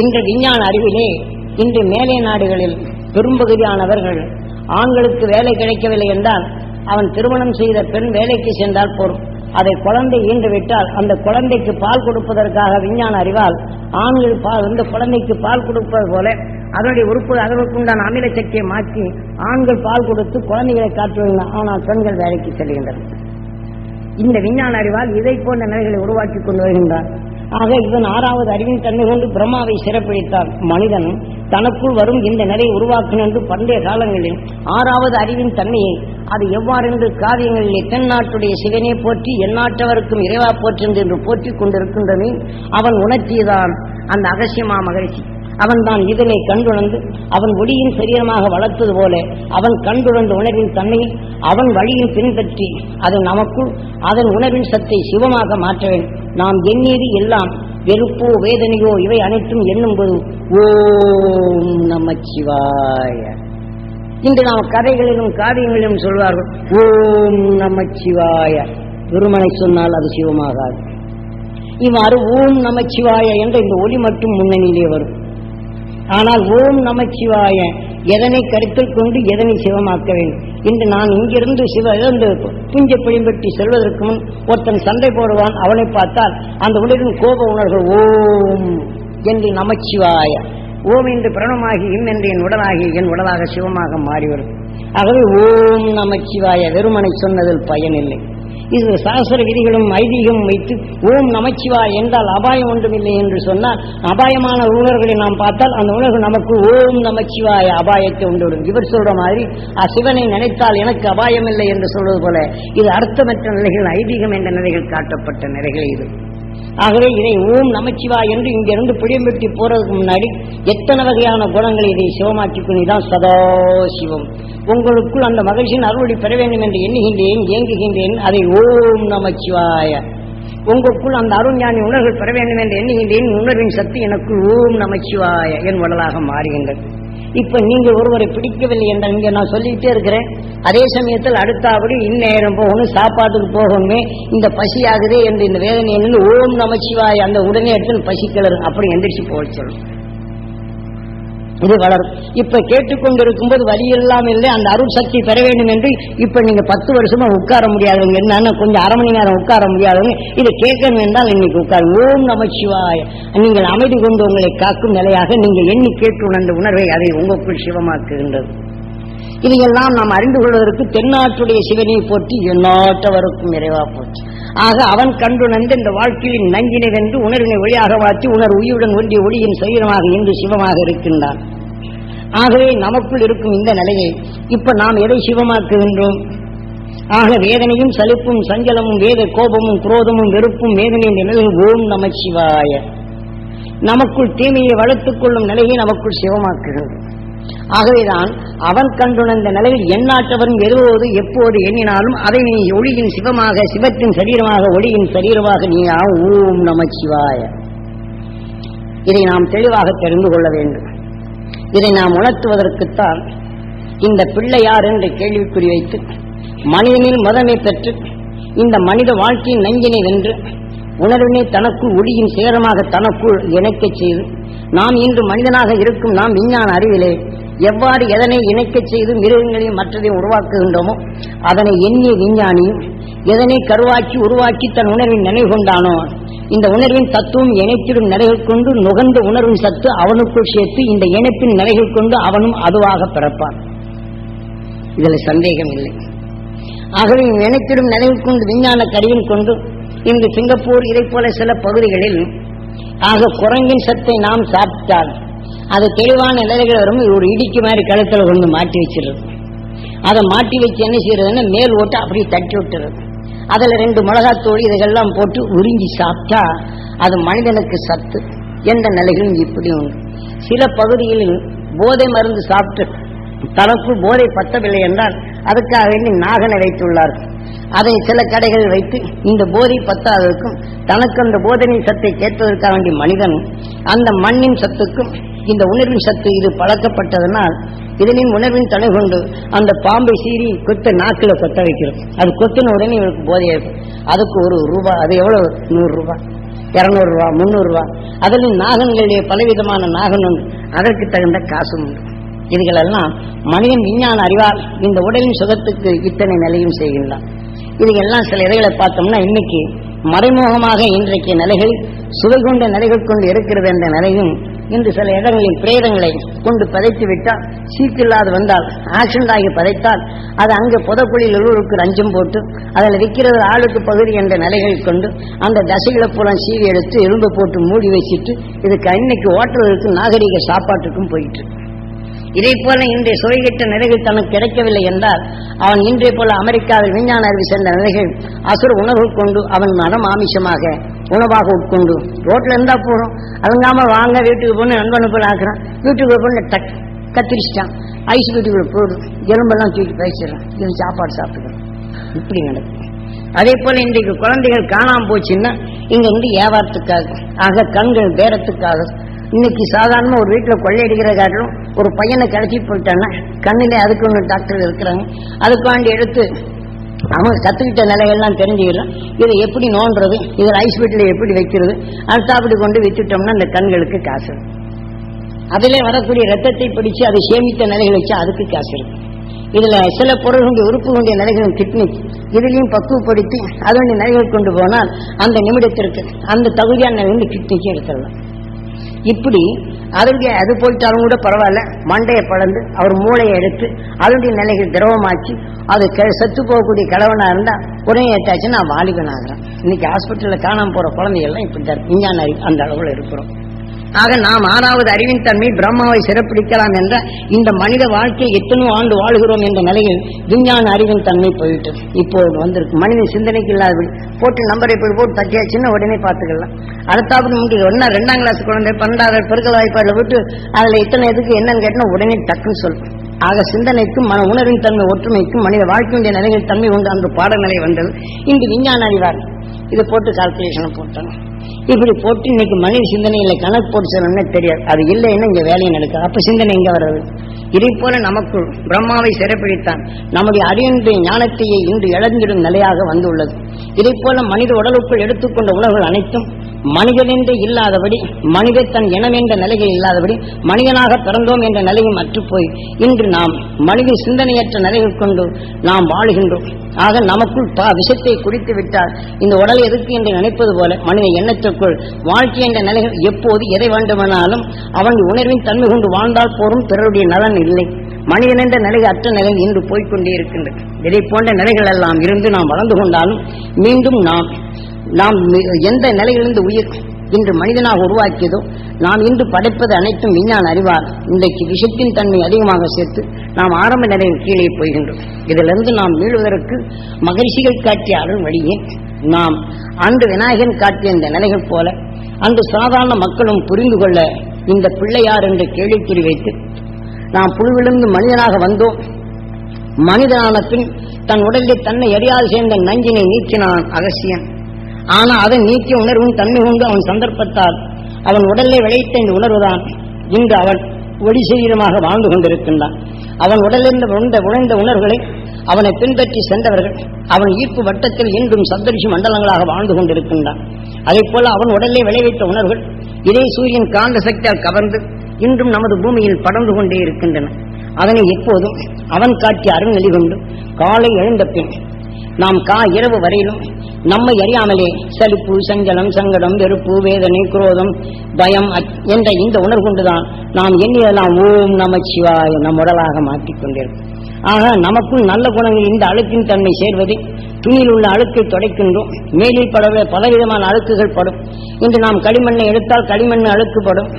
இன்று விஞ்ஞான அறிவிலே இன்று மேலை நாடுகளில் பெரும்பகுதியானவர்கள் ஆண்களுக்கு வேலை கிடைக்கவில்லை என்றால் அவன் திருமணம் செய்த பெண் வேலைக்கு சென்றால் போரும். அதை குழந்தை ஈண்டுவிட்டால் அந்த குழந்தைக்கு பால் கொடுப்பதற்காக விஞ்ஞான அறிவால் ஆண்கள் பால் இந்த குழந்தைக்கு பால் கொடுப்பது போல அதனுடைய உறுப்பு அதற்குண்டான அமில சக்தியை மாற்றி ஆண்கள் பால் கொடுத்து குழந்தைகளை காட்டுவதில்லை. ஆனால் பெண்கள் வேலைக்கு செல்கின்றனர். இந்த விஞ்ஞான அறிவால் இதை போன்ற நிலைகளை உருவாக்கி கொண்டு வருகின்றார். ஆக இவன் ஆறாவது அறிவின் தன்மை கொண்டு பிரம்மாவை சிறப்பிடித்தான் மனிதன் தனக்குள் வரும் இந்த நிலையை உருவாக்கணும் என்று பண்டைய காலங்களில் ஆறாவது அறிவின் தன்மையை அது எவ்வாறென்று காவியங்களிலே தென்னாட்டுடைய சிவனே போற்றி எந்நாட்டவருக்கும் இறைவா போற்றி என்று போற்றிக் கொண்டிருக்கின்றன அவன் உணர்த்தியதான் அந்த அகசியமா மகிழ்ச்சி அவன் தான் இதனை கண்டுணர்ந்து அவன் ஒளியின் சரீரமாக வளர்த்தது போல அவன் கண்டுணர்ந்த உணர்வின் தன்மையில் அவன் வழியில் பின்பற்றி அதன் நமக்குள் அதன் உணர்வின் சத்தை சிவமாக மாற்றவேன் நாம் எண்ணியது எல்லாம் வெறுப்போ வேதனையோ இவை அனைத்தும் எண்ணும்போது ஓம் நமச்சிவாய. இன்று நாம் கதைகளிலும் காரியங்களிலும் சொல்வார்கள் ஓம் நமச்சிவாய. வெறுமனை சொன்னால் அது சிவமாகாது. இவ்வாறு ஓம் நமச்சிவாய என்ற இந்த ஒளி மட்டும் முன்னணியிலே வரும். ஆனால் ஓம் நமச்சிவாய எதனை கருத்தில் கொண்டு எதனை சிவமாக்க வேண்டும்? இன்று நான் இங்கிருந்து சிவ இழந்து புஞ்ச பிழிம்பட்டி செல்வதற்கு முன் ஒருத்தன் சண்டை போடுவான் அவனை பார்த்தால் அந்த உலகின் கோப உணர்வு ஓம் என்று நமச்சிவாய ஓம் என்று பிரணமாகி இம் என்று என் உடலாகி என் உடலாக சிவமாக மாறிவரும் ஆகவே ஓம் நமச்சிவாய வெறுமனை சொன்னதில் பயனில்லை. இது சாஸ்திர விதிகளும் ஐதீகமும் வைத்து ஓம் நமச்சிவா என்றால் அபாயம் ஒன்றுமில்லை என்று சொன்னால் அபாயமான உணர்வுகளை நாம் பார்த்தால் அந்த உணர்வு நமக்கு ஓம் நமச்சிவாய அபாயத்தை உண்டுவிடும் இவர் சொல்ற மாதிரி "ஆ, சிவனை நினைத்தால் எனக்கு அபாயம் இல்லை என்று சொல்வது போல இது அர்த்தமற்ற நிலைகள் ஐதீகம் என்ற நிலைகள் காட்டப்பட்ட நிலைகள் இது. ஆகவே இதை ஓம் நமச்சிவா என்று இங்கிருந்து புளியம்பெட்டி போறதுக்கு முன்னாடி எத்தனை வகையான குணங்களை இதை சிவமாக்கிக் கொண்டுதான் சதா சிவம். உங்களுக்குள் அந்த மகிழ்ச்சியின் அருளி பெற வேண்டும் என்று எண்ணுகின்றேன் ஏங்குகின்றேன். அதை ஓம் நமச்சிவாய. உங்களுக்குள் அந்த அருண்ஞானி உணர்வுகள் பெற வேண்டும் என்று எண்ணுகின்றேன். உணர்வின் சக்தி எனக்கு ஓம் நமச்சிவாய என் உடலாக மாறுகின்றது. இப்ப நீங்க ஒருவரை பிடிக்கவில்லை என்ற இங்க நான் சொல்லிட்டே இருக்கிறேன். அதே சமயத்தில் அடுத்தபடி இந்நேரம் போகணும் சாப்பாட்டுக்கு போகணுமே இந்த பசி ஆகுதே என்று இந்த வேதனையிலிருந்து ஓம் நமச்சிவாய அந்த உடனே எடுத்து பசி கிளறு அப்படி எந்திரிச்சு போக சொல்லணும் இது வளரும் இப்ப கேட்டுக்கொண்டிருக்கும் போது வழி எல்லாம் இல்லை அந்த அருள் சக்தி பெற வேண்டும் என்று இப்ப நீங்க பத்து வருஷமா உட்கார முடியாதவங்க என்னன்னா கொஞ்சம் அரை மணி நேரம் உட்கார முடியாதவங்க இதை கேட்கணும் என்றால் இன்னைக்கு உட்கார். ஓம் நமச்சிவாய நீங்கள் அமைதி கொண்டு உங்களை காக்கும் நிலையாக நீங்கள் எண்ணி கேட்டு உணர்ந்த உணர்வை அதை உங்களுக்குள் சிவமாக்குகின்றது. இதையெல்லாம் நாம் அறிந்து கொள்வதற்கு தென்னாட்டுடைய சிவனை போற்றி எந்நாட்டவருக்கும் இறைவா போற்றி. ஆக அவன் கண்டுணர்ந்து இந்த வாழ்க்கையின் நஞ்சினை வென்று உணர்வினை ஒளியாக மாற்றி உணர் உயிருடன் ஒன்றிய ஒளியின் சரீரமாக இன்று சிவமாக இருக்கின்றான். ஆகவே நமக்குள் இருக்கும் இந்த நிலையை இப்ப நாம் எதை சிவமாக்குகின்றோம் ஆக வேதனையும் சலிப்பும் சஞ்சலமும் வேத கோபமும் குரோதமும் வெறுப்பும் வேதனையும் நிலையில் ஓம் நமச்சிவாய நமக்குள் தீமையை வளர்த்துக் கொள்ளும் நிலையை நமக்குள் சிவமாக்குகிறது. ஆகவேதான் அவன் கண்டுணர்ந்த நிலையில் எண்ணாற்றவரும் எதுவோது எப்போது எண்ணினாலும் அதை நீ ஒளியின் சிவமாக சிவத்தின் சரீரமாக ஒளியின் சரீரமாக நீ ஆ நம சிவாய. இதை நாம் தெளிவாக தெரிந்து கொள்ள வேண்டும். இதை நாம் உணர்த்துவதற்குத்தான் இந்த பிள்ளையார் என்று கேள்விக்குறி வைத்து மனிதனில் முதன்மை பெற்று இந்த மனித வாழ்க்கையின் நஞ்சினை வென்று உணர்வினை தனக்குள் ஒளியின் சேரமாக தனக்குள் இணைக்கச் செய்து நாம் இன்று மனிதனாக இருக்கும் நாம் விஞ்ஞான அறிவிலே எவ்வாறு எதனை இணைக்கச் செய்து மிருகங்களையும் மற்றதையும் உருவாக்குகின்றோமோ அதனை எண்ணிய விஞ்ஞானியும் எதனை கருவாக்கி உருவாக்கி தன் உணர்வின் நினைவு கொண்டானோ இந்த உணர்வின் தத்துவம் இணைத்திடும் நிலைகள் கொண்டு நுகர்ந்த உணர்வின் சத்து அவனுக்குள் சேர்த்து இந்த இணைப்பின் நிலைகள் கொண்டு அவனும் அதுவாக பிறப்பான். இதில் சந்தேகம் இல்லை. ஆகவே நினைத்திடும் நிலையில் கொண்டு விஞ்ஞான கருவின் கொண்டு இங்கு சிங்கப்பூர் இதை போல சில பகுதிகளில் ஆக குரங்கின் சத்தை நாம் சாப்பிட்டால் அது தெளிவான நிலைகள் வரும் ஒரு இடிக்கு மாதிரி கழுத்தில் கொண்டு மாட்டி வச்சிருது அதை மாட்டி வச்சு என்ன செய்யறதுன்னா மேல் ஓட்டு அப்படியே தட்டி விட்டுறது. அதுல ரெண்டு மிளகாத்தூள் இதெல்லாம் போட்டு உறிஞ்சி சாப்பிட்டா அது மனிதனுக்கு சத்து. எந்த நிலைகளும் இப்படி உண்டு. சில பகுதிகளில் போதை மருந்து சாப்பிட்டு தனக்கு போதை பத்தவில்லை என்றால் அதுக்காக வேண்டி நாகனை வைத்துள்ளார்கள் அதை சில கடைகளில் வைத்து இந்த போதை பத்தாததற்கும் தனக்கு அந்த போதனை சத்தை கேட்பதற்காக வேண்டிய மனிதன் அந்த மண்ணின் சத்துக்கும் இந்த உணர்வின் சத்து இது பழக்கப்பட்டதனால் இதனின் உணர்வின் தலை கொண்டு அந்த பாம்பை சீறி கொத்த நாக்கில் கொத்த வைக்கிறோம். அது கொத்தின உடனே இவருக்கு போதையா இருக்கும் அதுக்கு ஒரு ரூபாய் அது எவ்வளவு? நூறு ரூபாய் இருநூறு ரூபா முந்நூறு அதிலும் நாகன்களுடைய பலவிதமான நாகன் உண்டு. அதற்கு தகுந்த காசும் உண்டு. இதுகளெல்லாம் மனிதன் விஞ்ஞான அறிவால் இந்த உடலின் சுகத்துக்கு இத்தனை நிலையும் செய்கின்றான். இதுகெல்லாம் சில இதைகளை பார்த்தோம்னா இன்னைக்கு மறைமுகமாக இன்றைக்கு நிலைகள் சுவை கொண்ட நிலைகள் கொண்டு இருக்கிறது என்ற நிலையும் இன்று சில இடங்களில் பிரேதங்களை கொண்டு பதைத்து விட்டால் சீக்கில்லாது வந்தால் ஆக்சிடென்ட் ஆகி பதைத்தால் அது அங்கே புதக்குழியில் உள்ளூருக்கு ரஞ்சம் போட்டு அதில் விற்கிறது ஆளுக்கு பகுதி என்ற நிலைகள் கொண்டு அந்த தசைகளை பூரா சீவி எடுத்து எலும்பு போட்டு மூடி வச்சிட்டு இதுக்கு அன்னைக்கு ஓட்டுறதுக்கு நாகரிக சாப்பாட்டுக்கும் போயிட்டு இதை போல இன்றைய சுவைகிட்ட நிலைகள் தனக்கு கிடைக்கவில்லை என்றால் அவன் இன்றைய போல அமெரிக்காவில் விஞ்ஞான அறிவு சேர்ந்த நிலைகள் அசுர உணர்வு கொண்டு அவன் மனம் ஆமிஷமாக உணவாக உட்கொண்டு ரோட்ல இருந்தா போறோம் அதுங்காம வாங்க வீட்டுக்கு போன நண்பனு போல ஆக்குறான். வீட்டுக்கு போன டக் கத்திரிச்சிட்டான். ஐஸ் வீட்டுக்குள்ள போடு எலும்பெல்லாம் தூக்கி பேசிடுறான் இது சாப்பாடு சாப்பிட்டுக்கிறோம் இப்படி நடக்கும். அதே போல இன்றைக்கு குழந்தைகள் காணாம போச்சுன்னா இங்க வந்து வியாபாரத்துக்காக ஆக கண்கள் பேரத்துக்காக இன்னைக்கு சாதாரண ஒரு வீட்டுல கொள்ளையடிக்கிற காட்டிலும் ஒரு பையனை கடத்தி போயிட்டான்னா கண்ணிலே அதுக்கு ஒன்று டாக்டர் இருக்கிறாங்க. அதுக்காண்டி எடுத்து அவங்க கத்துக்கிட்ட நிலைகள்லாம் தெரிஞ்சுக்கலாம் இதை எப்படி நோண்டுறது? இதில் ஐஸ் வீட்டில் எப்படி வைக்கிறது? அடுத்தாப்படி கொண்டு வித்துட்டோம்னா அந்த கண்களுக்கு காசு அதிலே வரக்கூடிய ரத்தத்தை பிடிச்சு அதை சேமித்த நிலைகள் வச்சா அதுக்கு காசு இருக்கு இதுல சில பொருள்களுடைய உறுப்புகளுடைய நிலைகளும் கிட்னி இதுலயும் பக்குவப்படுத்தி அதனுடைய நிலைகள் கொண்டு போனால் அந்த நிமிடத்திற்கு அந்த தகுதியான நிலை கிட்னிக்கு எடுத்துடலாம். இப்படி அதனுடைய அது போயிட்டாலும் கூட பரவாயில்ல. மண்டையை பழந்து அவர் மூளையை எடுத்து அதனுடைய நிலைகள் திரவமாச்சு அது செத்து போகக்கூடிய கிழவனா இருந்தா உடனே ஏற்றாச்சு நான் வாலிபன் ஆகிறேன். இன்னைக்கு ஹாஸ்பிட்டல்ல காணாம போற குழந்தைகள்லாம் இப்படி தான் இருக்கு. விஞ்ஞான அந்த அளவுல இருக்கிறோம். ஆக நாம் ஆறாவது அறிவின் தன்மை பிரம்மாவை சிறப்பிடிக்கலாம் என்ற இந்த மனித வாழ்க்கையில் எத்தனோ ஆண்டு வாழ்கிறோம் என்ற நிலையில் விஞ்ஞான அறிவின் தன்மை போயிட்டு இப்போ வந்திருக்கு. மனித சிந்தனைக்கு இல்லாதபடி போட்டு நம்பரை போய் போட்டு தட்டியாச்சுன்னா உடனே பார்த்துக்கலாம். அடுத்தாப்புல முடியும் ஒன்னா ரெண்டாம் கிளாஸ் குழந்தை பன்னெண்டாவது பெருக்கல் வாய்ப்பாடுல விட்டு அதுல இத்தனை எதுக்கு என்னன்னு கேட்டா உடனே டக்குன்னு சொல்லும் ஆக சிந்தனைக்கும் மன உணர்வின் தன்மை ஒற்றுமைக்கும் மனித வாழ்க்கையுடைய நிலைகள் தன்மை உண்டு. அந்த பாடநிலை வந்தது. இன்று விஞ்ஞான அறிவார். இதை போட்டு கால்குலேஷன் போட்டாங்க இப்படி போட்டு இன்னைக்கு மனித சிந்தனையில கணக்கு போட்டு சொல்லணும்னே தெரியாது. அது இல்லைன்னா இங்க வேலையை நடக்காது. அப்ப சிந்தனை எங்க வர்றது? இதை போல நமக்குள் பிரம்மாவை சிறைப்பிடித்தான் நம்முடைய அறிவின்றி ஞானத்தையே இன்று இழந்திடும் நிலையாக வந்துள்ளது. இதை போல மனித உடலுக்குள் எடுத்துக்கொண்ட உணவுகள் அனைத்தும் மனிதனென்று இல்லாதபடி மனித தன் இனம் என்ற நிலையில் இல்லாதபடி மனிதனாக பிறந்தோம் என்ற நிலையும் அற்றுப்போய் இன்று நாம் மனித சிந்தனையற்ற நிலைகள் கொண்டு நாம் வாழுகின்றோம். ஆக நமக்குள் பா விஷத்தை குடித்து விட்டால் இந்த உடல் எதுக்கு என்று நினைப்பது போல மனித எண்ணத்திற்குள் வாழ்க்கை என்ற நிலைகள் எப்போது எதை வேண்டுமானாலும் அவன் உணர்வின் தன்மை கொண்டு வாழ்ந்தால் போரும் பிறருடைய நலன் இல்லை. மனிதன் என்ற நிலை அற்ற நிலை இன்று போய்க்கொண்டே இருக்கின்றது. இதை போன்ற நிலைகள் எல்லாம் இருந்து நாம் வளர்ந்து கொண்டாலும் மீண்டும் நாம் நாம் எந்த நிலையிலிருந்து உயிர் இன்று மனிதனாக உருவாக்கியதோ நாம் இன்று படைப்பது அனைத்தும் விஞ்ஞான அறிவால் இன்றைக்கு விஷத்தின் தன்மை அதிகமாக சேர்த்து நாம் ஆரம்ப நிலையில் கீழே போகின்றோம். இதிலிருந்து நாம் மீளுவதற்கு மகிழ்ச்சிகள் காட்டிய அருள் வழியே நாம் அன்று விநாயகன் காட்டிய இந்த நிலைகள் போல அன்று சாதாரண மக்களும் புரிந்து கொள்ள இந்த பிள்ளையார் என்று கேள்விக்குறி வைத்து நாம் புழுவிலிருந்து மனிதனாக வந்தோம். மனிதனான பின் தன் உடலில் தன்னை எரியாது சேர்ந்த நஞ்சினை நீக்கினான் அகசியன். ஆனா அதை நீக்கிய உணர்வும் தன்மை கொண்டு அவன் சந்தர்ப்பத்தால். அவன் உடலை விளைத்த இந்த உணர்வுதான். இன்று அவன் ஒளி சரீரமாக வாழ்ந்து கொண்டிருக்கின்றான். அவன் உடலிருந்து உணர்ந்த உணர்ந்த உணர்வுகளை அவனை பின்பற்றி சென்றவர்கள் அவன் ஈர்ப்பு வட்டத்தில் இன்றும் சப்தரிஷி மண்டலங்களாக வாழ்ந்து கொண்டிருக்கின்றான். அதே போல அவன் உடலே விளைவித்த உணர்வுகள் இதே சூரியன் காந்த சக்தியால் கவர்ந்து இன்றும் நமது பூமியில் படர்ந்து கொண்டே இருக்கின்றன. அதனை எப்போதும் அவன் காட்டிய அருள்நிலை கொண்டு காலை எழுந்த பின் நாம் கா இரவு வரையிலும் நம்மை அறியாமலே சலிப்பு சஞ்சலம் சங்கடம் வெறுப்பு வேதனை குரோதம் பயம் என்ற இந்த உணர்வு கொண்டுதான் நாம் எண்ணியதெல்லாம் ஓம் நம சிவாய நம் உடலாக மாற்றிக்கொண்டிருக்கும் ஆக நமக்குள் நல்ல குணங்கள் இந்த அழுக்கின் தன்மை சேர்வது. துணியில் உள்ள அழுக்கை துடைக்கின்றோம். மேலில் படவே பலவிதமான அழுக்குகள் படும். இன்று நாம் களிமண்ணை எடுத்தால் களிமண் அழுக்குப்படும்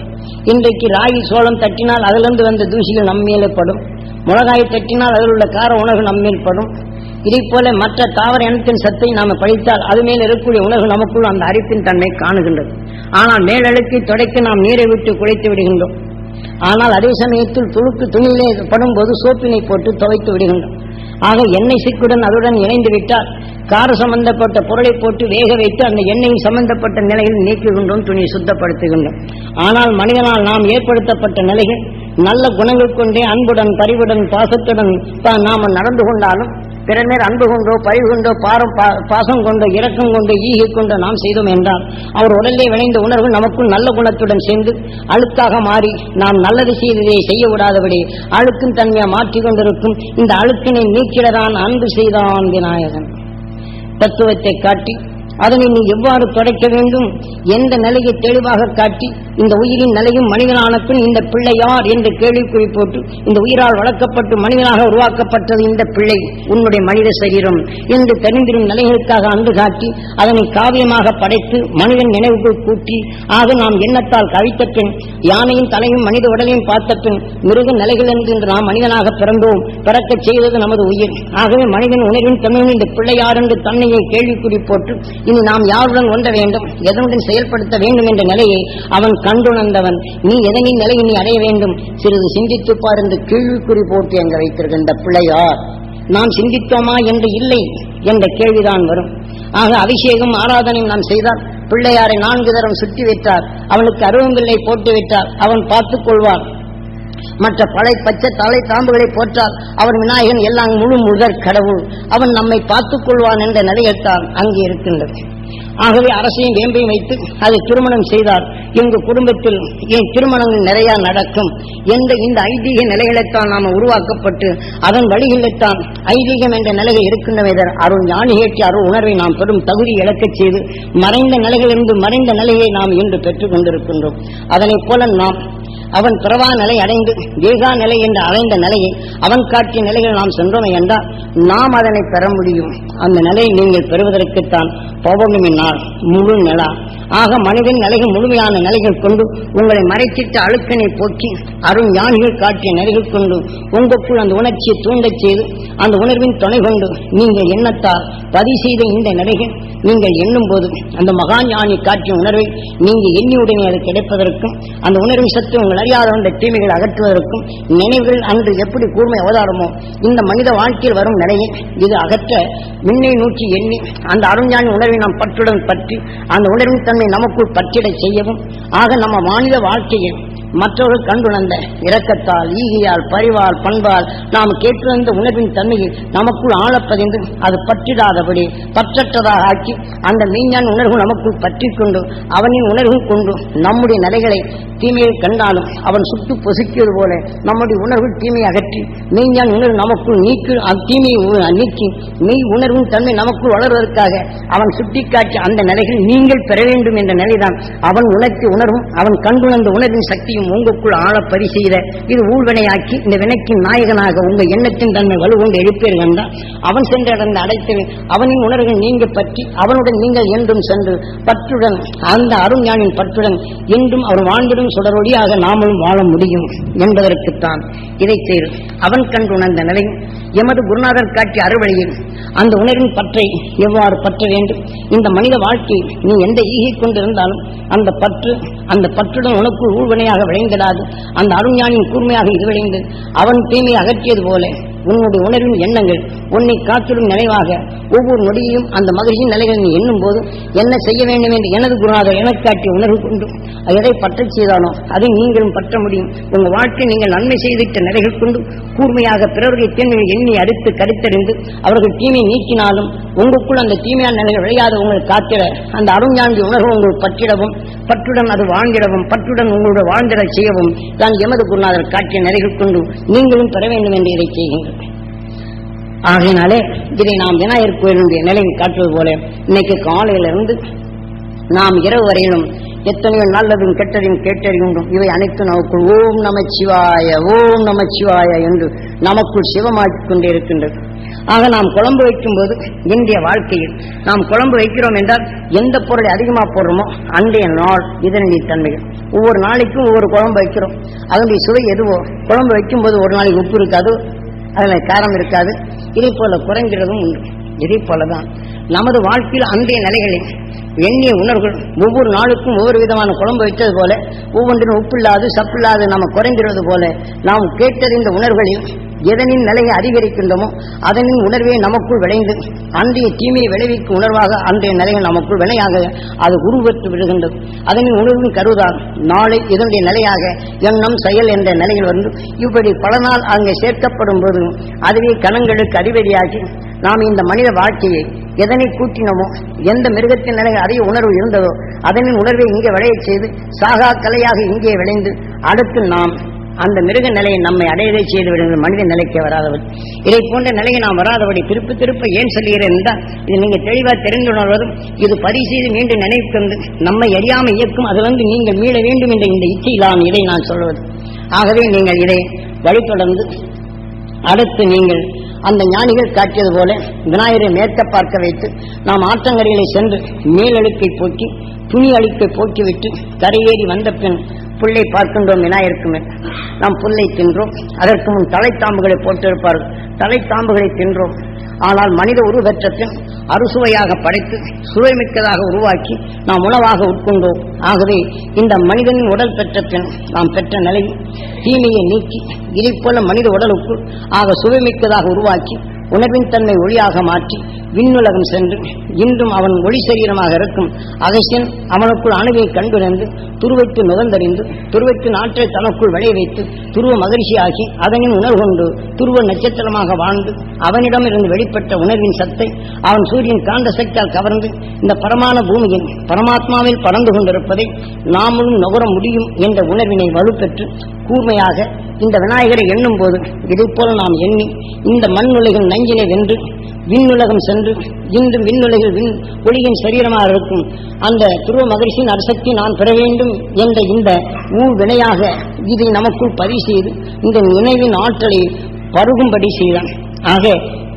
இன்றைக்கு ராகி சோளம் தட்டினால் அதிலிருந்து வந்த தூசிகள் நம்மேலே படும். மிளகாயை தட்டினால் அதில் உள்ள கார உணவு நம்மேல் படும். இதை போல மற்ற தாவர இனத்தின் சத்தை நாம படித்தால் அது மேல் இருக்கக்கூடிய உணர்வு நமக்குள் அந்த அரிப்பின் தன்மை காணுகின்றது. ஆனால் மேலழுக்கை துடைக்க நாம் நீரை விட்டு குழைத்து விடுகின்றோம். ஆனால் அதே சமயத்தில் துளுக்கு துணியிலே படும்போது சோப்பினை போட்டு துவைத்து விடுகின்றோம். ஆக எண்ணெய் சிக்குடன் அதுடன் இணைந்து விட்டால் கார சம்பந்தப்பட்ட பொருளை போட்டு வேக வைத்து அந்த எண்ணெய் சம்பந்தப்பட்ட நிலையில் நீக்குகின்றோம் துணியை சுத்தப்படுத்துகின்றோம். ஆனால் மனிதனால் நாம் ஏற்படுத்தப்பட்ட நிலைகள் நல்ல குணங்கள் கொண்டே அன்புடன் பரிவுடன் பாசத்துடன் நாம நடந்து கொண்டாலும் பிறர் மேல் அன்பு கொண்டோ பயிர் கொண்டோ பாரம் பாசம் கொண்டோ இரக்கம் கொண்டோ ஈகை கொண்டோ நாம் செய்தோம் என்றால் அவர் உடலே விளைந்த உணர்வு நமக்கும் நல்ல குணத்துடன் சேர்ந்து அழுத்தாக மாறி நாம் நல்லது செய்ததை செய்ய விடாதபடி அழுக்கும் தன்மையை மாற்றிக் கொண்டிருக்கும் இந்த அழுக்கினை நீக்கிடதான் அன்பு செய்தான் விநாயகன். தத்துவத்தை காட்டி அதனை நீ எவ்வாறு தொடக்க வேண்டும்? எந்த நிலையை தெளிவாக காட்டி இந்த உயிரின் நிலையும் மனிதனான பின் இந்த பிள்ளை யார் என்று கேள்விக்குறி போட்டு இந்த உயிரால் வளர்க்கப்பட்டு மனிதனாக உருவாக்கப்பட்டது இந்த பிள்ளை உன்னுடைய மனித சரீரம் என்று தெரிந்திடும் நிலைகளுக்காக அன்று காட்டி அதனை காவியமாக படைத்து மனிதன் நினைவுக்குள் கூட்டி ஆக நாம் எண்ணத்தால் கவித்த பின் தலையும் மனித உடலையும் பார்த்த பின் மிருக நிலைகள் என்று இன்று நாம் மனிதனாக பிறந்தோம் பிறக்கச் செய்தது நமது உயிர். ஆகவே மனிதன் உணர்வின் தமிழ் இந்த பிள்ளையார் என்று தன்னையை கேள்விக்குறி போட்டு இனி நாம் யாருடன் ஒன்ற வேண்டும்? எதனுடன் செயல்படுத்த வேண்டும் என்ற நிலையை அவன் கண்டுணர்ந்தவன். நீ எதனின் நிலையை நீ அடைய வேண்டும்? சிறிது சிந்தித்துப் பார் என்று கேள்விக்குறி போட்டு எங்க வைத்திருக்கின்ற பிள்ளையார். நாம் சிந்தித்தோமா என்று இல்லை என்ற கேள்விதான் வரும். ஆக அபிஷேகம் ஆராதனையும் நாம் செய்தால் பிள்ளையாரை நான்கு தரம் சுற்றி வைத்தார். அவனுக்கு அருவம்பிள்ளை போட்டு விட்டார். அவன் பார்த்துக் கொள்வான். மற்ற பழை பச்சை தலை தாம்புகளை போற்றால் அவன் விநாயகன் எல்லாம் முழு முதற் கடவுள். அவன் நம்மை பார்த்துக் கொள்வான் என்ற நிலையத்தான் அங்கே இருக்கின்றது. ஆகவே அரசையும் வேம்பையும் வைத்து அதை திருமணம் செய்தால் எங்க குடும்பத்தில் என் திருமணங்கள் நிறைய நடக்கும். எந்த இந்த ஐதீக நிலைகளைத்தான் நாம உருவாக்கப்பட்டு அதன் வழிகளில்தான் ஐதீகம் என்ற நிலையை இருக்கின்றவர் அருள் ஞானிகேற்றி அருள் உணர்வை நாம் பெரும் தகுதி இழக்கச் செய்து மறைந்த நிலைகளிலிருந்து மறைந்த நிலையை நாம் இன்று பெற்றுக் கொண்டிருக்கின்றோம். அதனைப் போல நாம் அவன் பிறவா நிலை அடைந்து தேகா நிலை என்று அடைந்த நிலையை அவன் காட்டிய நிலைகள் நாம் சென்றோம் என்றால் நாம் அதனை பெற முடியும். அந்த நிலையை நீங்கள் பெறுவதற்குத்தான் பௌர்ணமி நாள் முழு நிலா. ஆக மனிதன் நிலைகள் முழுமையான நிலைகள் கொண்டு உங்களை மறைத்திட்ட அழுக்கனை போக்கி அருண் ஞானிகள் காட்டிய நிலைகள் கொண்டு உங்களுக்குள் அந்த உணர்ச்சியை தூண்டச் செய்து அந்த உணர்வின் துணை கொண்டு நீங்கள் எண்ணத்தால் பதிவு செய்த இந்த நிலைகள் நீங்கள் எண்ணும் போது அந்த மகா ஞானி காட்டிய உணர்வை நீங்கள் எண்ணியுடனே அது கிடைப்பதற்கும் அந்த உணர்வின் சத்து உங்களை அறியாத வந்த தீமைகள் அகற்றுவதற்கும் நினைவுகள் அன்று எப்படி கூர்மை அவதாரமோ இந்த மனித வாழ்க்கையில் வரும் நிலையை இது அகற்ற விண்ணை நூற்றி எண்ணி அந்த அருஞானி உணர்வை நாம் பற்றுடன் பற்றி அந்த உணர்வின் தன்மை நமக்குள் பற்றிட செய்யவும் ஆக நம்ம மாநில வாழ்க்கையை மற்றவர்கள் கண்டுணர்ந்த இரக்கத்தால் ஈகையால் பரிவால் பண்பால் நாம் கேட்டிருந்த உணர்வின் தன்மையில் நமக்குள் ஆழப்பதிந்து அது பற்றிடாதபடி பற்றற்றதாக ஆக்கி அந்த மெய்ஞான உணர்வு நமக்குள் பற்றிக் கொண்டு அவனின் உணர்வு கொண்டு நம்முடைய நிலைகளை தீமையை கண்டாலும் அவன் சுட்டு பொசுக்கியது போல நம்முடைய உணர்வு தீமையை அகற்றி மெய்ஞான உணர்வு நமக்குள் நீக்கி அத்தீமையை உ- நீக்கி மெய் உணர்வின் தன்மை நமக்குள் வளர்வதற்காக அவன் சுட்டிக்காட்டி அந்த நிலைகள் நீங்கள் பெற வேண்டும் என்ற நிலைதான் அவன் உணர்த்தி உணர்வும் அவன் கண்டுணர்ந்த உணர்வின் சக்தியும் உங்களுக்குள் ஆழ பரிசெய்த இது ஊழ்வினையாக்கி இந்த வினைக்கின் நாயகனாக உங்க எண்ணத்தின் தன்மை வலுகொண்டு எழுப்பீர்கள் என்றால் அவன் சென்றடைந்த அடைத்தவன். அவனின் உணர்வுகள் நீங்க பற்றி அவனுடன் நீங்கள் என்றும் சென்று பற்றுடன் அந்த அருண்ஞானின் பற்றுடன் என்றும் அவர் வாழ்ந்திடும் சுடரொடியாக நாமளும் வாழ முடியும் என்பதற்குத்தான் இதை செய்து அவன் கண்டு உணர்ந்த நிலையும் எமது குருநாதர் காட்டிய அறுவழியில் அந்த உணர்வின் பற்றை எவ்வாறு பற்ற வேண்டும்? இந்த மனித வாழ்க்கை நீ எந்த ஈகை கொண்டிருந்தாலும் அந்த பற்று அந்த பற்றுடன் உனக்கு ஊழ்வினையாக விளைந்திடாது அந்த அருஞானின் கூர்மையாக இது விளைந்தது அவன் தீமையை அகற்றியது போல உன்னுடைய உணர்வின் எண்ணங்கள் உன்னை காத்திடும் நினைவாக ஒவ்வொரு நொடியையும் அந்த மகிழ்ச்சியின் நிலைகளை நீ எண்ணும் போது என்ன செய்ய வேண்டும் என்று எனது குருநாதர் எனக்கு காட்டிய உணர்வு கொண்டு எதை பற்றச் செய்தானோ அதை நீங்களும் பற்ற முடியும். உங்கள் வாழ்க்கை நீங்கள் நன்மை செய்திட்ட நிலைகள் கொண்டு கூர்மையாக பிறருடைய தீமையை எண்ணி அறுத்து கருத்தறிந்து அவர்கள் தீமையை நீக்கினாலும் உங்களுக்குள் அந்த தீமையான நிலைகள் விளையாத உங்களை காத்திட அந்த அருஞாண்டி உணர்வு உங்கள் பற்றிடவும் பற்றுடன் அது வாழ்ந்திடவும் பற்றுடன் உங்களுடைய வாழ்ந்திட செய்யவும் தான் எமது குருநாதர் காட்டிய நிலைகள் கொண்டு நீங்களும் பெற வேண்டும் என்று இதை செய்கின்றனர் ஆகையினாலே இதை நாம் விநாயகர் கோயிலுடைய நிலையை காட்டுவது போல இன்னைக்கு காலையிலிருந்து நாம் இரவு வரையிலும் எத்தனையோ நல்லதும் கெட்டதையும் கேட்டறிகின்றோம். இவை அனைத்தும் நமக்குள் ஓம் நமச்சிவாய ஓம் நமச்சிவாய என்று நமக்குள் சிவமாக்கிக் கொண்டே இருக்கின்றது. ஆக நாம் குழம்பு வைக்கும்போது இந்திய வாழ்க்கையில் நாம் குழம்பு வைக்கிறோம் என்றால் எந்த பொருளை அதிகமாக போடுறோமோ அன்றைய நாள் இதனுடைய தன்மைகள். ஒவ்வொரு நாளைக்கும் ஒவ்வொரு குழம்பு வைக்கிறோம். அதனுடைய சுவை எதுவோ குழம்பு வைக்கும்போது ஒரு நாளைக்கு உப்பு இருக்காது அதில் காரம் இருக்காது. இதை போல குறைங்கிறதும் உண்டு. போலதான் நமது வாழ்க்கையில் அன்றைய நிலைகளில் எண்ணிய உணர்வுகள் ஒவ்வொரு நாளுக்கும் ஒவ்வொரு விதமான குழம்பு வைத்தது போல ஒவ்வொன்றிനും உப்பில்லாது சப்பில்லாது நம்ம குறைந்திருவது போல நாம் கேட்டறிந்த உணர்வுகளில் எதனின் நிலையை அதிகரிக்கின்றோமோ அதனின் உணர்வே நமக்குள் விளைந்து அன்றைய தீமையை விளைவிக்கும் உணர்வாக அன்றைய நிலைகள் நமக்குள் வினையாக அது உருவெற்று விடுகின்றது. அதனின் உணர்வின் கருதால் நாளை இதனுடைய நிலையாக எண்ணம் செயல் என்ற நிலையில் வந்து இப்படி பல நாள் அங்கே சேர்க்கப்படும் போது அதுவே கணங்களுக்கு அதிபதியாகி நாம் இந்த மனித வாழ்க்கையை எதனை கூட்டினமோ எந்த மிருகத்தின் நிலை அதிக உணர்வு இருந்ததோ அதனின் உணர்வை இங்கே விளையச் செய்து சாகா கலையாக இங்கே விளைந்து அடுத்து நாம் அந்த மிருக நிலையை நம்மை அடையதை செய்து விடுங்கள் மனித நிலைக்கு வராதவர். இதை போன்ற நிலையை நாம் வராதபடி திருப்ப திருப்ப ஏன் சொல்லுகிறேன் என்றால் இது நீங்க தெளிவாக தெரிந்துணர்வதும் இது பதிவு மீண்டும் நினைத்து வந்து நம்மை அறியாமல் இயக்கும் அதிலிருந்து நீங்கள் மீள வேண்டும் என்ற இந்த இச்சையிலான இதை நான் சொல்வது. ஆகவே நீங்கள் இதை வழித்தொடர்ந்து அடுத்து நீங்கள் அந்த ஞானிகள் காட்டியது போல விநாயகரை மேற்க பார்க்க வைத்து நாம் ஆற்றங்கரைகளை சென்று மேலழுக்கை போக்கி துணி அழுக்கை போக்கிவிட்டு கரையேறி வந்த பின் புல்லை பார்க்கின்றோம் விநாயகருக்குமே நாம் புல்லை தின்றோம். அதற்கு முன் தலைத்தாம்புகளை போட்டிருப்பார்கள். தலைத்தாம்புகளை தின்றோம். ஆனால் மனித உருவற்ற அறுசுவையாக படைத்து சுவைமிக்கதாக உருவாக்கி நாம் உணவாக உட்கொண்டோம். ஆகவே இந்த மனிதனின் உடல் பெற்ற பின் நாம் பெற்ற நிலை தீமையை நீக்கி இதைப்போல மனித உடலுக்குள் ஆக சுவைமிக்கதாக உருவாக்கி உணர்வின் தன்மை ஒளியாக மாற்றி விண்ணுலகம் சென்று இன்றும் அவன் ஒளி சரீரமாக இருக்கும். அகசியன் அவனுக்குள் அணுவை கண்டுணர்ந்து துருவைத்து நுகர்ந்தறிந்து துருவைத்து நாற்றை தனக்குள் விளைய வைத்து துருவ மகிழ்ச்சியாகி அதனின் உணர்கொண்டு துருவ நட்சத்திரமாக வாழ்ந்து அவனிடமிருந்து வெளிப்பட்ட உணர்வின் சத்தை அவன் சூரியன் காந்த சக்தியால் கவர்ந்து இந்த பரமான பூமியில் பரமாத்மாவில் பறந்து கொண்டிருப்பதை நாமளும் நுகர முடியும் என்ற உணர்வினை வலுப்பெற்று கூர்மையாக இந்த விநாயகரை எண்ணும் போது இதுபோல் நாம் எண்ணி இந்த மண் உலகின் நஞ்சினை வென்று விண்ணுலகம் சென்று இன்று விண்ணுலகில் விண் ஒளியின் சரீரமாக இருக்கும். அந்த துருவ மகிழ்ச்சியின் அரசக்தி நான் பெற வேண்டும் என்ற இந்த ஊ வினையாக இதை நமக்குள் பதிவு செய்து இந்த நினைவின் ஆற்றலை பருகும்படி செய்தான். ஆக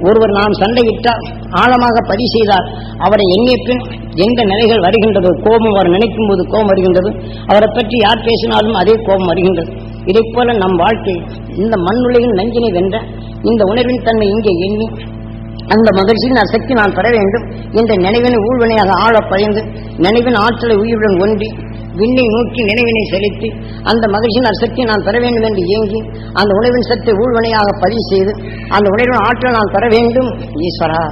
ஒருவர் நாம் சண்டையிட்டால் ஆழமாக பதிவு செய்தால் அவரை எண்ணிய பின் எந்த நிலைகள் வருகின்றதோ கோபம் அவர் நினைக்கும் போது கோபம் வருகின்றது. அவரை பற்றி யார் பேசினாலும் அதே கோபம் வருகின்றது. இதைப் போல நம் வாழ்க்கை இந்த மண்ணுலகின் நஞ்சினை வென்ற இந்த உணர்வின் தன்மை இங்கே எண்ணி அந்த மகிழ்ச்சியின் சக்தி நான் பெற வேண்டும் என்ற நினைவின் ஊழ்வினையாக ஆழ பயந்து நினைவின் ஆற்றலை உயிருடன் ஒன்றி விண்ணை நோக்கி நினைவினை செலுத்தி அந்த மகிழ்ச்சியின் சக்தி நான் பெற வேண்டும் என்று இயங்கி அந்த உணவின் சத்தை ஊழ்வினையாக பதிவு செய்து அந்த உணர்வின் ஆற்றல் நான் பெற வேண்டும் ஈஸ்வரா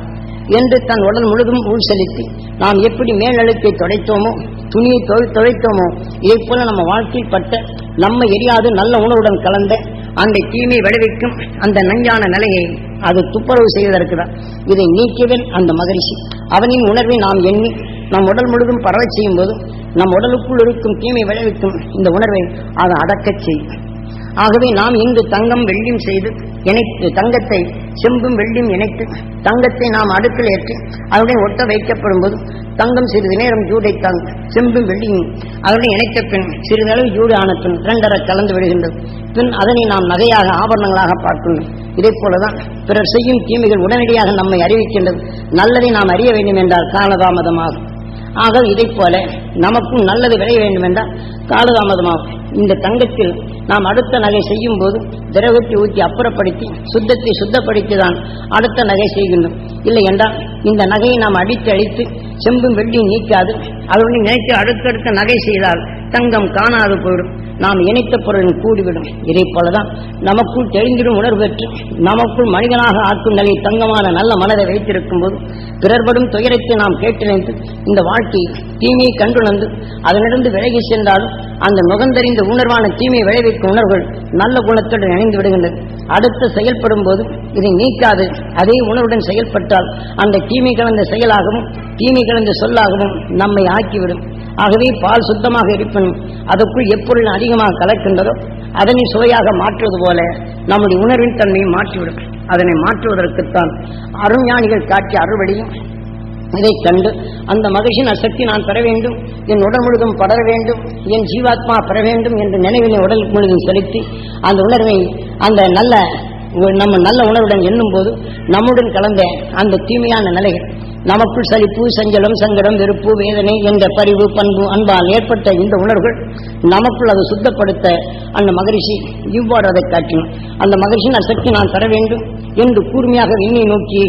என்று தன் உடல் முழுதும் உள் செலுத்தி நாம் எப்படி மேலழுக்கை துடைத்தோமோ துணியை தொழில் துடைத்தோமோ இதைப்போல நம்ம வாழ்க்கையில் பட்ட நம்ம எரியாது நல்ல உணவுடன் கலந்த அந்த தீமை விளைவிக்கும் அந்த நஞ்சான நிலையை அது துப்புரவு செய்வதற்கு தான். இதை நீக்கியவன் அந்த மகிழ்ச்சி அவனின் உணர்வை நாம் எண்ணி நம் உடல் முழுதும் பரவச் செய்யும் போது நம் உடலுக்குள் இருக்கும் தீமை விளைவிக்கும் இந்த உணர்வை அதை அடக்கச் செய்யும். ஆகவே நாம் இங்கு தங்கம் வெள்ளியும் செய்து இணைத்து தங்கத்தை செம்பும் வெள்ளியும் இணைத்து தங்கத்தை நாம் அடுக்கில் ஏற்றி அதனுடன் ஒட்ட வைக்கப்படும் போது தங்கம் சிறிது நேரம் ஜூடை தாங்க செம்பும் வெள்ளியும் அதனுடன் இணைத்த பின் சிறிதளவு ஜூடு ஆன பின் இரண்டரை கலந்து விடுகின்றது. பின் அதனை நாம் நகையாக ஆபரணங்களாக பார்க்கின்றோம். இதே போலதான் பிறர் செய்யும் தீமைகள் உடனடியாக நம்மை அறிவிக்கின்றது. நல்லதை நாம் அறிய வேண்டும் என்றால் காலதாமதமாகும். ஆக இதை போல நமக்கும் நல்லது விளைய வேண்டும் என்றால் காலதாமதமாகும். இந்த தங்கத்தில் நாம் அடுத்த நகை செய்யும் போது திரவத்தை ஊற்றி அப்புறப்படுத்தி சுத்தத்தை சுத்தப்படுத்தி தான் அடுத்த நகை செய்கின்றோம். இல்லை என்றால் இந்த நகையை நாம் அடித்து அடித்து செம்பும் வெள்ளியும் நீக்காது அதோடு நினைத்து அடுத்தடுத்த நகை செய்தால் தங்கம் காணாது போயிடும். நாம் இணைத்த பொருளின் கூடிவிடும். இதை போலதான் நமக்குள் தெரிந்திடும் உணர்வு பெற்று நமக்குள் மனிதனாக ஆக்கும் நிலை தங்கமான நல்ல மனதை வைத்திருக்கும் போது பிறர்படும் துயரத்தை நாம் கேட்டிணைந்து இந்த வாழ்க்கை தீமையை கண்டு கண்டுணர்ந்து அதனிடந்து விலகி சென்றாலும் அந்த நுகர்ந்தறிந்த உணர்வான தீமையை விளைவிக்கும் உணர்வுகள் நல்ல குணத்துடன் இணைந்து விடுகின்றது அடுத்து செயல்படும் போது இதை நீக்காது. அதே உணர்வுடன் செயல்பட்டால் அந்த தீமை கலந்த செயலாகவும் தீமை கலந்த சொல்லாகவும் நம்மை ஆக்கிவிடும். ஆகவே பால் சுத்தமாக இருப்பினும் அதற்குள் எப்பொருள் அதிகமாக கலக்கின்றதோ அதனை சுவையாக மாற்றுவது போல நம்முடைய உணர்வின் தன்மையை மாற்றிவிடும். அதனை மாற்றுவதற்குத்தான் அருஞானிகள் காட்டிய அறுவடையும் இதை கண்டு அந்த மகிழ்ச்சியின் அசக்தி நான் பெற வேண்டும் என் உடல் முழுதும் படர வேண்டும் என் ஜீவாத்மா பெற வேண்டும் என்ற நினைவினை உடல் முழுதும் செலுத்தி அந்த உணர்வை அந்த நல்ல நம்ம நல்ல உணர்வுடன் எண்ணும் போது நம்முடன் கலந்த அந்த தீமையான நிலைகள் நமக்குள் சலிப்பு சஞ்சலம் சங்கடம் வெறுப்பு வேதனை என்ற பரிவு பண்பு அன்பால் ஏற்பட்ட இந்த உணர்வுகள் நமக்குள் அதை சுத்தப்படுத்த அந்த மகரிஷி இவ்வாறு அதை காட்டினோம் அந்த மகரிஷின் சக்தி நான் தர வேண்டும் என்று கூர்மையாக விண்ணை நோக்கி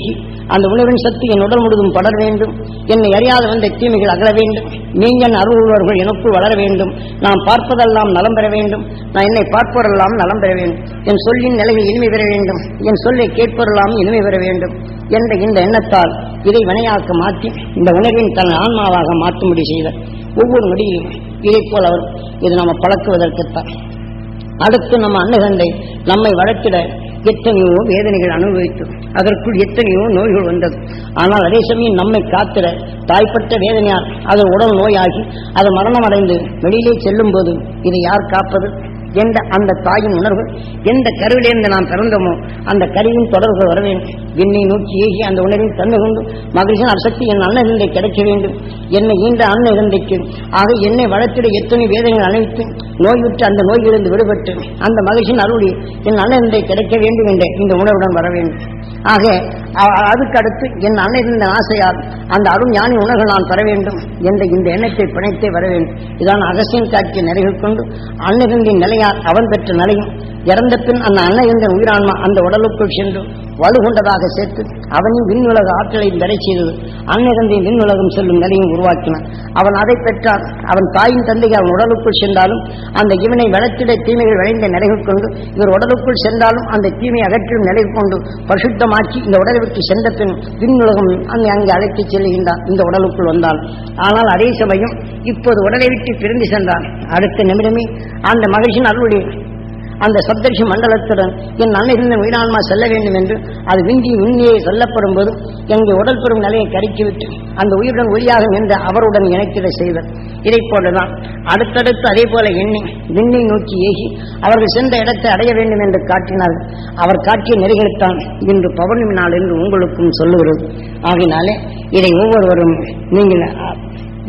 அந்த உணர்வின் சக்தி என் உடல் முழுதும் படர வேண்டும். என்னை அறியாத வந்த தீமைகள் அகல வேண்டும். மீஞ்சன் அருள்வர்கள் எனக்கு வளர வேண்டும். நாம் பார்ப்பதெல்லாம் நலம் பெற வேண்டும். நான் என்னை பார்ப்பவரெல்லாம் நலம் பெற வேண்டும். என் சொல்லின் நிலையில் இனிமை பெற வேண்டும். என் சொல்லை கேட்பவரெல்லாம் இனிமை பெற வேண்டும். என்ற இந்த எண்ணத்தால் இதை வினையாக்க மாற்றி இந்த உணர்வின் தன் ஆன்மாவாக மாற்றும்படி செய்த ஒவ்வொரு நொடியிலும் இதை போல் அவர் இது நம்ம பழக்குவதற்குத்தான். அடுத்து நம்ம அன்னகண்டை நம்மை வளர்த்திட எத்தனையோ வேதனைகள் அனுபவித்து அதற்குள் எத்தனையோ நோய்கள் வந்தது. ஆனால் அதே சமயம் நம்மை காத்திர தாய்ப்பட்ட வேதனையால் அது உடல் நோயாகி அது மரணம் அடைந்து வெளியிலே செல்லும் போது இதை யார் காப்பது? எந்த அந்த தாயின் உணர்வு எந்த கருவிலிருந்து நாம் பிறந்தோமோ அந்த கருவின் தொடர்பு வர வேண்டும். என்னை நோக்கி ஏகி அந்த உணர்வில் தந்து கொண்டு மகிழ்ச்சியின் அசக்தி என் அன்னகந்தை கிடைக்க வேண்டும். என்னை ஈண்ட அன்னகந்தைக்கு ஆக என்னை வளர்த்திட எத்தனை வேதனைகள் அனைத்து நோய்விட்டு அந்த நோயிலிருந்து விடுபட்டு அந்த மகிழ்ச்சியின் அருளி என் அன்னகந்தை கிடைக்க வேண்டும் என்ற இந்த உணர்வுடன் வர வேண்டும். ஆக அதுக்கடுத்து அதுக்கு அடுத்து என் அன்னையின் ஆசையால் அந்த அருண் ஞானி உணர்வு நான் பெற வேண்டும் என்ற இந்த எண்ணத்தை பிணைத்தே வர வேண்டும். இதான் அகசியம் காட்சியை நிறைவு கொண்டு அன்னைகளின் நிலையால் அவன் பெற்ற நிலையும். இறந்த பின் அந்த அன்னையந்தன் உயிரான்மா அந்த உடலுக்குள் சென்று வலுகொண்டதாக சேர்த்து அவனையும் விண்ணுலக ஆற்றலை தடை செய்தது. அன்னிறந்தை விண்ணுலகம் செல்லும் நிலையும் உருவாக்கினான் அவன் அதை பெற்றான். அவன் தாயின் தந்தைக்கு அவன் உடலுக்குள் சென்றாலும் அந்த இவனை வளர்த்திட தீமைகள் விளைந்த நிலைகள் கொண்டு இவர் உடலுக்குள் சென்றாலும் அந்த தீமை அகற்றும் நிலை கொண்டு பரிசுத்தமாக்கி இந்த உடலை விட்டு சென்ற பின் விண்ணுலகம் அங்கே அங்கே அழைத்துச் செல்கின்றான். இந்த உடலுக்குள் வந்தான். ஆனால் அதே சமயம் இப்போது உடலை விட்டு பிரிந்து சென்றான். அடுத்த நிமிடமே அந்த மகிழ்ச்சியின் அருளுடைய அந்த சப்தர்ஷி மண்டலத்துடன் என் அன்னைகளின் உயிரான்மா செல்ல வேண்டும் என்று அது விஞ்சி விண்ணியை சொல்லப்படும் போது எங்கள் உடல் பெறும் நிலையை கருக்கிவிட்டு அந்த உயிருடன் ஒளியாக நின்று அவருடன் இணைத்திட செய்தல் இதைப் போலதான் அடுத்தடுத்து அதே போல எண்ணி விண்ணை நோக்கி ஏகி அவர்கள் சென்ற இடத்தை அடைய வேண்டும் என்று காட்டினார்கள். அவர் காட்டிய நெறிகளைத்தான் இன்று பௌர்ணமி நாள் என்று உங்களுக்கும் சொல்லுகிறது. ஆகினாலே இதை ஒவ்வொருவரும் நீங்கள்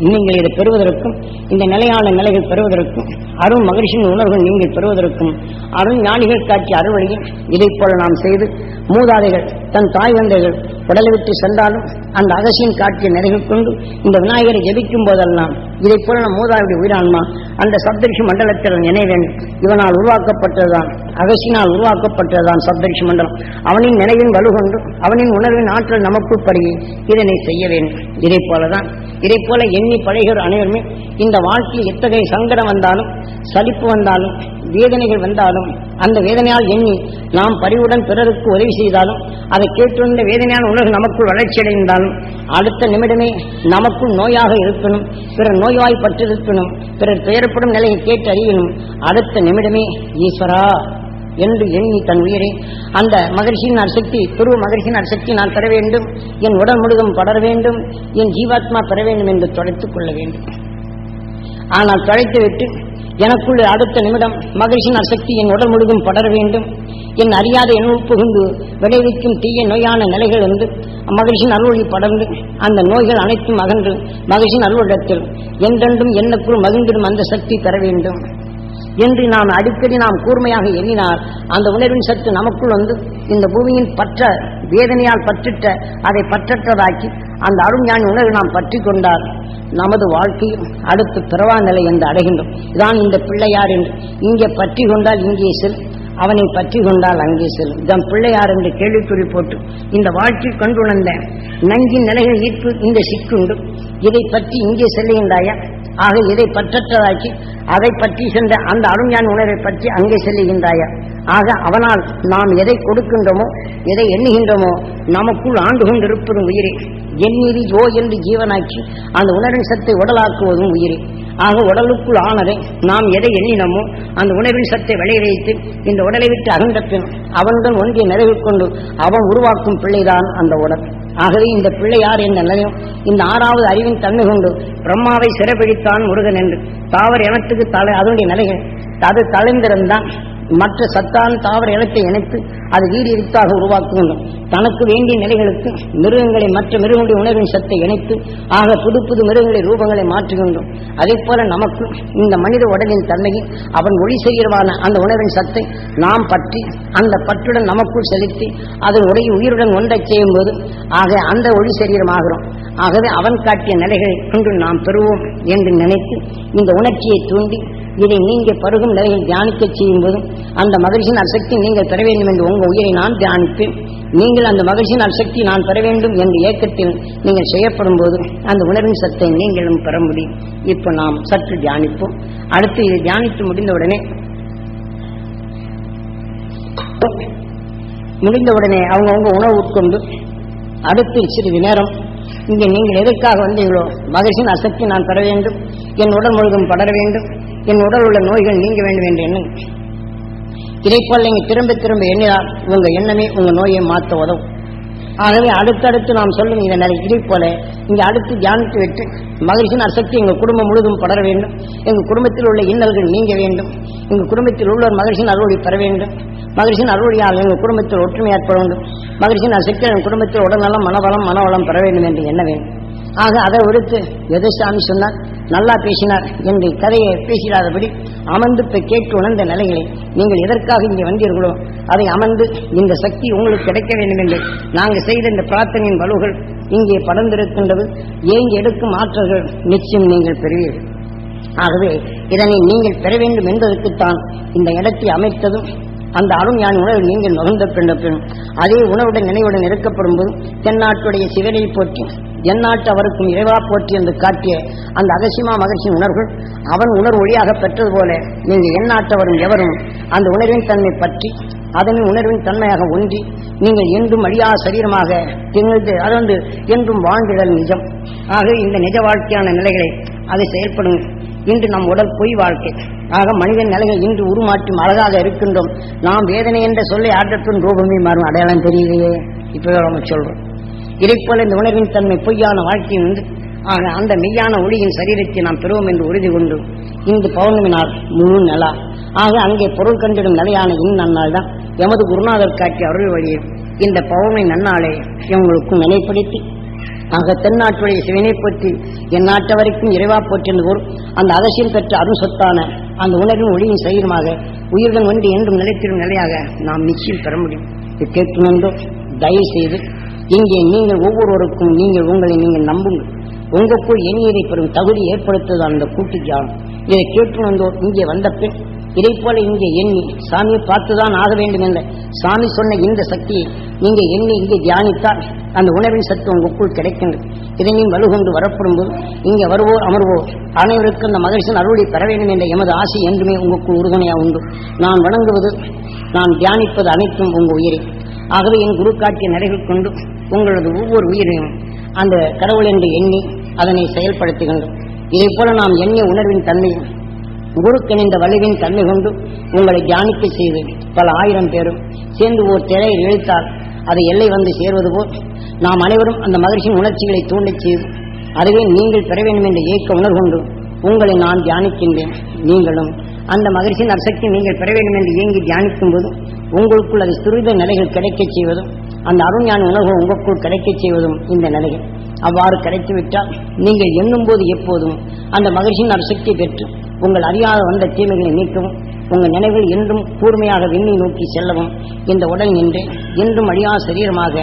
நீங்கள் இதை பெறுவதற்கும் இந்த நிலையான நிலைகள் பெறுவதற்கும் அருள் மகிழ்ச்சியின் உணர்வுகள் நீங்கள் பெறுவதற்கும் அருண் ஞானிகள் காட்சி அறுவழியில் இதை போல நாம் செய்து மூதாதைகள் தன் தாய் வந்தைகள் உடலை விட்டு சென்றாலும் அந்த அகசியின் காட்சியை நிலைகள் கொண்டு இந்த விநாயகரை ஜெபிக்கும் போதெல்லாம் இதை போல நம் மூதாதையுடைய உயிரான்மா அந்த சப்தரிஷி மண்டலத்தில் நினைவேன் இவனால் உருவாக்கப்பட்டதுதான் அகசியினால் உருவாக்கப்பட்டதுதான் சப்தரிஷி மண்டலம். அவனின் நினைவின் வலுகொண்டு அவனின் உணர்வின் ஆற்றல் நமக்குள் பருகி இதனை செய்ய வேண்டும். இதைப் போலதான் இதை போல எண்ணி பழகிற அனைவருமே இந்த வாழ்க்கையில் எத்தகைய சங்கடம் வந்தாலும் சலிப்பு வந்தாலும் வேதனைகள் வந்தாலும் அந்த வேதனையால் எண்ணி நாம் பரிவுடன் பிறருக்கு உதவி செய்தாலும் அதை கேட்டிருந்த வேதனையான உலகம் நமக்குள் வளர்ச்சியடைந்தாலும் அடுத்த நிமிடமே நமக்குள் நோயாக இருக்கணும் பிறர் நோய்வாய்ப்பட்டிருக்கணும் பிறர் துயரப்படும் நிலையை கேட்டு அறியணும் அடுத்த நிமிடமே ஈஸ்வரா. என்று எண்ணி தன் உயிரை அந்த மகிழ்ச்சியின் அசக்தி துருவ மகிழ்ச்சியின் சக்தி நான் பெற வேண்டும் என் உடல் முழுதும் படர வேண்டும் என் ஜீவாத்மா பெற வேண்டும் என்று தொலைத்துக் கொள்ள வேண்டும். ஆனால் தொலைத்துவிட்டு எனக்குள் அடுத்த நிமிடம் மகிழ்ச்சியின் சக்தி என் உடல் முழுதும் படர வேண்டும் என் அறியாத எண்ணுள் புகுந்து விளைவிக்கும் தீய நோயான நிலைகள் இருந்து மகிழ்ச்சியின் அருள்வழி படர்ந்து அந்த நோய்கள் அனைத்தும் அகன்று மகிழ்ச்சியின் அருளிடத்தில் என்றென்றும் எண்ணக்குள் மகிழ்ந்திடும் அந்த சக்தி பெற வேண்டும். என்று நாம் அடிக்கடி நாம் கூர்மையாக எண்ணினால் அந்த உணர்வின் சத்து நமக்குள் வந்து இந்த பூமியின் பற்ற வேதனையால் பற்றிட்ட அதை பற்றற்றதாக்கி அந்த அருஞானி உணர்வு நாம் பற்றி கொண்டால் நமது வாழ்க்கையில் அடுத்து பிறவா நிலை என்று அடைகின்றோம். இதான் இந்த பிள்ளையார் என்று. இங்கே பற்றி கொண்டால் இங்கே செல் அவனை பற்றி கொண்டால் அங்கே செல்லும் இதான் பிள்ளையார் என்று கேள்விக்குறி போட்டு இந்த வாழ்க்கை கொண்டுணர்ந்த நங்கின் நிலைகள் ஈர்ப்பு இந்த சிக்குண்டு. இதை பற்றி இங்கே செல்லுகின்றாயா? ஆக இதை பற்றற்றதாக்கி அதை பற்றி சென்ற அந்த அருஞான உணர்வை பற்றி அங்கே செல்லுகின்றாயா. ஆக அவனால் நாம் எதை கொடுக்கின்றோமோ எதை எண்ணுகின்றோமோ நமக்குள் ஆண்டு கொண்டிருப்பதும் உயிரே. எண்ணிறி ஜோ என்று ஜீவனாக்கி அந்த உணர்வின் சத்தை உடலாக்குவதும் உயிரே. ஆக உடலுக்குள் ஆனதை நாம் எதை எண்ணினமோ அந்த உணர்வின் சத்தை விளைய வைத்து இந்த உடலை விட்டு அகன்ற பின் அவனுடன் ஒன்றிய நிறைவு கொண்டு அவன் உருவாக்கும் பிள்ளைதான் அந்த உடல். ஆகவே இந்த பிள்ளையார் என்ற நிலையம் இந்த ஆறாவது அறிவின் தன்மை கொண்டு பிரம்மாவை சிறப்பிடித்தான் முருகன் என்று. தாவர் எனத்துக்கு தலை அதனுடைய நிலைகள் அது தலைந்திருந்தான் மற்ற சத்தான தாவர இனத்தை இணைத்து அது வீடு இருத்தாக உருவாக்குகின்றோம் தனக்கு வேண்டிய நிலைகளுக்கு மிருகங்களை மற்ற மிருகங்களுடைய உணர்வின் சத்தை இணைத்து ஆக புது புது மிருகங்களை ரூபங்களை மாற்றுகின்றோம். அதே போல நமக்கு இந்த மனித உடலின் தன்மையில் அவன் ஒளி சரீரமான அந்த உணர்வின் சத்தை நாம் பற்றி அந்த பற்றுடன் நமக்குள் செலுத்தி அதன் உடைய உயிருடன் ஒன்றைச் செய்யும் போது ஆக அந்த ஒளி சரீரமாகிறோம். ஆகவே அவன் காட்டிய நிலைகளை கொண்டு நாம் பெறுவோம் என்று நினைத்து இந்த உணர்ச்சியை தூண்டி இதை நீங்க பருகும் நிலையில் தியானிக்க செய்யும் போதும் அந்த மகிழ்ச்சியின் அசக்தி நீங்கள் பெற வேண்டும் என்று உங்கள் உயிரை நான் தியானிப்பேன். நீங்கள் அந்த மகிழ்ச்சியின் அசக்தி நான் பெற வேண்டும் என்ற ஏக்கத்தில் நீங்கள் செய்யப்படும் போது அந்த உணர்வின் சத்தை நீங்களும் பெற முடியும். இப்போ நாம் சற்று தியானிப்போம். அடுத்து இதை தியானித்து முடிந்தவுடனே முடிந்தவுடனே அவங்கவுங்க உணவு உட்கொண்டு அடுத்து சிறிது நேரம் இங்கே நீங்கள் எதற்காக வந்தீங்களோ மகிழ்ச்சியின் அசக்தி நான் பெற வேண்டும்? என் உடல் முழுதும் படர வேண்டும்? என் உடல் உள்ள நோய்கள் நீங்க வேண்டும் என்று எண்ணுங்க இதைப்போல் நீங்க திரும்ப திரும்ப எண்ணினால் உங்க எண்ணமே உங்க நோயை மாற்ற உதவும். ஆகவே அடுத்தடுத்து நாம் சொல்லும் இதை நிறைய இதை போல இங்க அடுத்து தியானித்து விட்டு மகிழ்ச்சியின் அசக்தி எங்க குடும்பம் முழுதும் படர வேண்டும். எங்க குடும்பத்தில் உள்ள இன்னல்கள் நீங்க வேண்டும். எங்க குடும்பத்தில் உள்ளவர் மகிழ்ச்சியின் அறுவடை பெற வேண்டும். மகிழ்ச்சியின் அறுவடையால் எங்க குடும்பத்தில் ஒற்றுமை ஏற்பட வேண்டும். மகிழ்ச்சியின் அசக்தி எங்கள் குடும்பத்தில் உடல்நலம் மனவளம் மனவளம் பெற வேண்டும் என்று எண்ண வேண்டும். ஆக அதை விடுத்து எதிர்சாமி சொன்னார்? நல்லா பேசினார் என்று கதையை பேசிடாதபடி அமர்ந்து கேட்டு உணர்ந்த நிலைகளை நீங்கள் எதற்காக இங்கே வந்தீர்களோ அதை அமர்ந்து இந்த சக்தி உங்களுக்கு கிடைக்க வேண்டும் என்று நாங்கள் செய்த இந்த பிரார்த்தனையின் வலுகள் இங்கே படர்ந்திருக்கின்றது. ஏங்கி எடுக்கும் ஆற்றல்கள் நிச்சயம் நீங்கள் பெறுவீர்கள். ஆகவே இதனை நீங்கள் பெற வேண்டும் என்பதற்குத்தான் இந்த இடத்தை அமைத்ததும் அந்த அருண்ஞான உணவு நீங்கள் நுகர்ந்த பின்ன அதே உணவுடன் நினைவுடன் இருக்கப்படும் போது தென்னாட்டுடைய சிவனை போற்றி எந்நாட்டு அவருக்கும் இறைவா போற்றி என்று காட்டிய அந்த அகசிமா மகர்ஷியின் உணர்வுகள் அவன் உணர்வு ஒளியாக பெற்றது போல நீங்கள் எந்நாட்டவரும் எவரும் அந்த உணர்வின் தன்மை பற்றி அதன் உணர்வின் தன்மையாக ஒன்றி நீங்கள் என்றும் அழியா சரீரமாக திகழ்ந்து அது என்றும் வாழ்ந்திடல் நிஜம். ஆக இந்த நிஜ வாழ்க்கையான நிலைகளை அதை செயல்படும் இன்று நம் உடல் பொய் வாழ்க்கை. ஆக மனிதன் நிலைகள் இன்று உருமாற்றும் அழகாக இருக்கின்றோம். நாம் வேதனை என்ற சொல்லை ஆற்றத்தின் ரூபமே மாறும். அடையாளம் தெரியலையே. இப்போ நம்ம சொல்றோம். இதைப்போல இந்த உணர்வின் தன்மை பொய்யான வாழ்க்கை உண்டு ஆக அந்த மெய்யான ஒளியின் சரீரத்தை நாம் பெறுவோம் என்று உறுதி கொண்டு இந்த பௌர்ணமி நாள் முழு நிலா. ஆக அங்கே பொருள் கண்டிடும் நிலையான இந்நன்னாள் தான் எமது குருநாதர் காட்டி அருள் வழியில் இந்த பௌர்ணமி நன்னாளை எங்களுக்கும் நிலைப்படுத்தி ஆக தென்னாட்டுடைய சிவனை போற்றி என் நாட்டு வரைக்கும் இறைவா போற்றிருந்து கூறும் அந்த அவசியம் பெற்ற அருள் சொத்தான அந்த உணர்வின் ஒளியின் சரீரமாக உயிருடன் ஒன்று என்றும் நிலைத்திடும் நிலையாக நாம் நிச்சயம் பெற முடியும். இது கேட்கணுன்றோ தயவு செய்து இங்கே நீங்கள் ஒவ்வொருவருக்கும் நீங்கள் உங்களை நீங்கள் நம்புங்கள். உங்களுக்குள் எண்ணீரை பெறும் தகுதி ஏற்படுத்துவது அந்த கூட்டு தியானம் இதை கேட்டு வந்தோர் இங்கே வந்த பின் இதை போல இங்கே எண்ணி சாமியை பார்த்துதான் ஆக வேண்டும் என்ற சாமி சொன்ன இந்த சக்தியை நீங்க எண்ணி இங்கே தியானித்தால் அந்த உணர்வின் சத்து உங்களுக்குள் கிடைக்கின்றது. இதை நீ வலுகொண்டு வரப்படும் போது இங்கே வருவோர் அமர்வோர் அனைவருக்கும் அந்த மகிழ்ச்சியின் அருளை பெற வேண்டும் என்ற எமது ஆசை என்றுமே உங்களுக்குள் உறுதுணையா உண்டு. நான் வணங்குவது நான் தியானிப்பது அனைத்தும் உங்க உயிரை. ஆகவே என் குரு காட்டிய நடைகள் கொண்டு உங்களது ஒவ்வொரு உயிரையும் அந்த கடவுள் என்று எண்ணி அதனை செயல்படுத்துகின்றோம். இதை போல நாம் எண்ணிய உணர்வின் தன்மையும் குருக்கணிந்த வலுவின் தன்மை கொண்டு உங்களை தியானிக்க செய்து பல ஆயிரம் பேரும் சேர்ந்து ஓர் திரையில் இழுத்தால் அதை எல்லை வந்து சேர்வது போல் நாம் அனைவரும் அந்த மகிழ்ச்சியின் உணர்ச்சிகளை தூண்டச் செய்து அதுவே நீங்கள் பெற வேண்டும் என்ற ஏக்க உணர்வு கொண்டு உங்களை நான் தியானிக்கின்றேன். நீங்களும் அந்த மகிழ்ச்சியின் அசக்தி நீங்கள் பெற வேண்டும் என்று இயங்கி தியானிக்கும் போதும் உங்களுக்குள் அது துரித நிலைகள் கிடைக்கச் செய்வதும் அந்த அருண்ஞான உணர்வு உங்களுக்குள் கிடைக்கச் செய்வதும் இந்த நிலைகள். அவ்வாறு கிடைத்துவிட்டால் நீங்கள் எண்ணும் போது எப்போதும் அந்த மகிழ்ச்சியின் அசக்தி பெற்று உங்கள் அறியாத வந்த தீமைகளை நீக்கவும் உங்கள் நினைவில் என்றும் கூர்மையாக விண்ணை நோக்கி செல்லவும். இந்த உடல் நின்று என்றும் அழியா சரீரமாக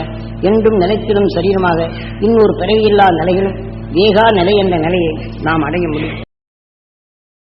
என்றும் நிலைத்திடும் சரீரமாக இன்னொரு பிறவியில்லா நிலையிலும் வேகா நிலை என்ற நிலையை நாம் அடைய முடியும்.